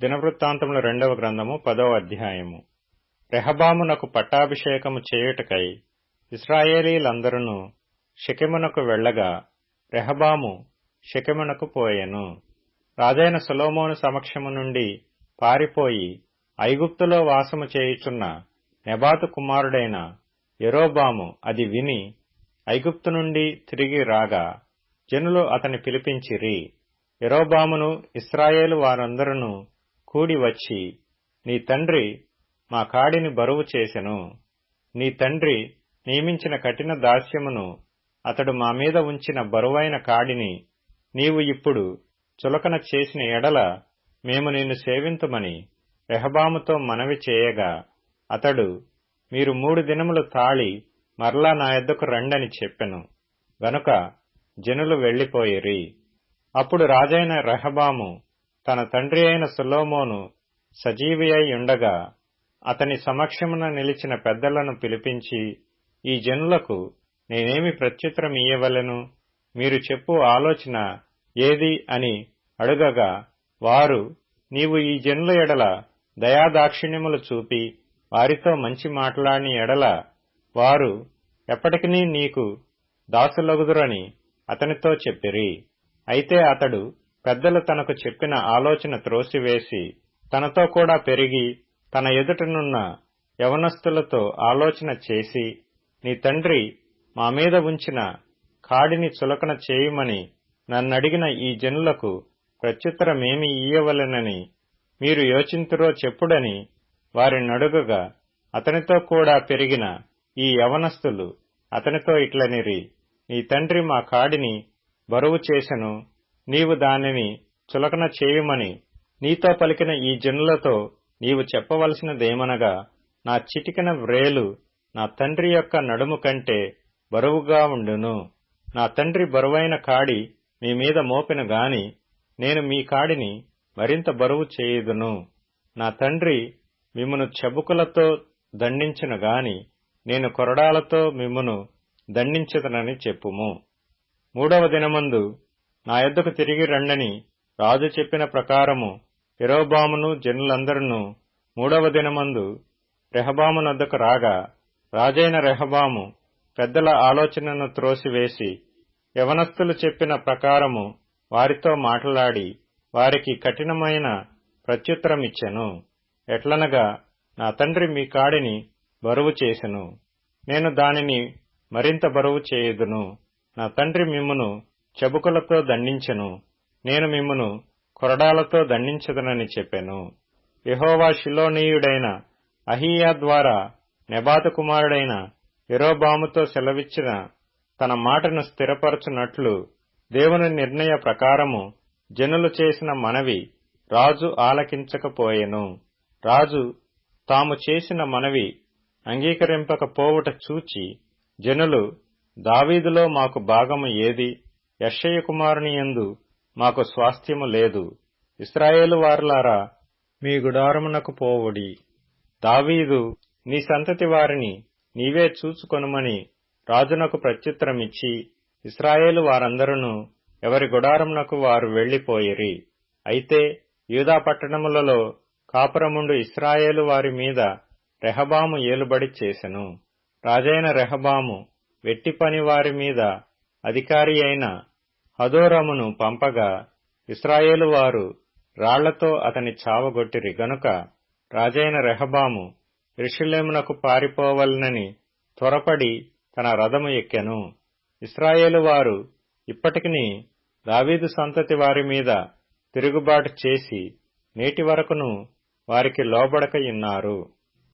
దినవృత్తాంతముల రెండవ గ్రంథము పదవ అధ్యాయము. రెహబామునకు పట్టాభిషేకము చేయుటకై ఇస్రాయేలీలందరూ షకిమునకు వెళ్ళగా రెహబాము షెకెమునకు పోయెను. రాజైన సులోమోను సమక్షము నుండి పారిపోయి ఐగుప్తులో వాసము చేయుచున్న నెబాతు కుమారుడైన యెరోబాము అది విని ఐగుప్తు నుండి తిరిగి రాగా జనులు అతని పిలిపించిరి. ఎరోబామును ఇస్రాయేలు వారందరూ కూడి వచ్చి నీ తండ్రి మా కాడిని బరువు చేసెను. నీ తండ్రి నియమించిన కఠిన దాస్యమును అతడు మా మీద ఉంచిన బరువైన కాడిని నీవు ఇప్పుడు చులకన చేసిన ఎడల మేము నిన్ను సేవింతుమని రెహబాముతో మనవి చేయగా అతడు మీరు మూడు దినములు తాళి మరలా నా ఎద్దకు రండని చెప్పెను. గనుక జనులు వెళ్ళిపోయిరి అప్పుడు రాజైన రెహబాము తన తండ్రి అయిన సులోమోను సజీవి అయి ఉండగా అతని సమక్షమున నిలిచిన పెద్దలను పిలిపించి ఈ జనులకు నేనేమి ప్రత్యుత్తరం ఇయ్యవలెను? మీరు చెప్పు ఆలోచన ఏది? అని అడుగగా వారు నీవు ఈ జనుల ఎడల దయాదాక్షిణ్యములు చూపి వారితో మంచి మాట్లాడిన ఎడల వారు ఎప్పటికీ నీకు దాసులగుదురని అతనితో చెప్పిరి. అయితే అతడు పెద్దలు తనకు చెప్పిన ఆలోచన త్రోసివేసి తనతో కూడా పెరిగి తన ఎదుటనున్న యవనస్తులతో ఆలోచన చేసి నీ తండ్రి మా మీద ఉంచిన కాడిని చులకన చేయమని నన్నడిగిన ఈ జనులకు ప్రత్యుత్తరమేమి ఇయ్యవలెనని మీరు యోచింతురో చెప్పుడని వారినడుగగా అతనితో కూడా పెరిగిన ఈ యవనస్తులు అతనితో ఇట్లనిరి నీ తండ్రి మా కాడిని బరువు చేసెను నీవు దానిని చులకన చేయుమని నీతో పలికిన ఈ జనులతో నీవు చెప్పవలసినదేమనగా నా చిటికిన వ్రేలు నా తండ్రి యొక్క నడుము కంటే బరువుగా ఉండును. నా తండ్రి బరువైన కాడి మీ మీద మోపిన గాని నేను మీ కాడిని మరింత బరువు చేయుదును. నా తండ్రి మిమ్మను చెబుకులతో దండించిన గాని నేను కొరడాలతో మిమ్మను దండించదనని చెప్పుము. మూడవ దినమందు నా యొద్దకు తిరిగి రండని రాజు చెప్పిన ప్రకారము ఎరోబామును జనులందరూ మూడవ దినమందు రెహబామునొద్దకు రాగా రాజైన రెహబాము పెద్దల ఆలోచనను త్రోసివేసి యవనస్తులు చెప్పిన ప్రకారము వారితో మాట్లాడి వారికి కఠినమైన ప్రత్యుత్తరమిచ్చెను. ఎట్లనగా నా తండ్రి మీ కాడిని బరువు చేసెను. నేను దానిని మరింత బరువు చేయుదును. నా తండ్రి మిమ్మును చెబుకులతో దండించెను. నేను మిమ్మను కొరడాలతో దండించదనని చెప్పాను. యహోవా శిలోనీయుడైన అహియా ద్వారా నెబాతు కుమారుడైన ఎరోబాముతో సెలవిచ్చిన తన మాటను స్థిరపరచునట్లు దేవుని నిర్ణయ ప్రకారము జనులు చేసిన మనవి రాజు ఆలకించకపోయెను. రాజు తాము చేసిన మనవి అంగీకరింపకపోవుట చూచి జనులు దావీదులో మాకు భాగము ఏది? యశయ్య కుమారుని యందు మాకు స్వాస్థ్యము లేదు. ఇస్రాయేలు వారులారా మీ గుడారమునకు పోవుడి. దావీదు నీ సంతతి వారిని నీవే చూచుకొనుమని రాజునకు ప్రత్యుత్తరమిచ్చి ఇస్రాయేలు వారందరూ ఎవరి గుడారమునకు వారు వెళ్ళిపోయిరి అయితే యూదా పట్టణములలో కాపురముండు ఇస్రాయేలు వారి మీద రెహబాము ఏలుబడి చేసెను. రాజైన రెహబాము వెట్టి పని వారి మీద అధికారి అయిన హదోరమును పంపగా ఇస్రాయేలు వారు రాళ్ళతో అతని చావగొట్టిరి. గనుక రాజైన రెహబాము ఇరుషులేమునకు పారిపోవలనని త్వరపడి తన రథము ఎక్కెను. ఇస్రాయేలు వారు ఇప్పటికిని దావీదు సంతతి వారి మీద తిరుగుబాటు చేసి నేటి వరకును వారికి లోబడక ఇన్నారు.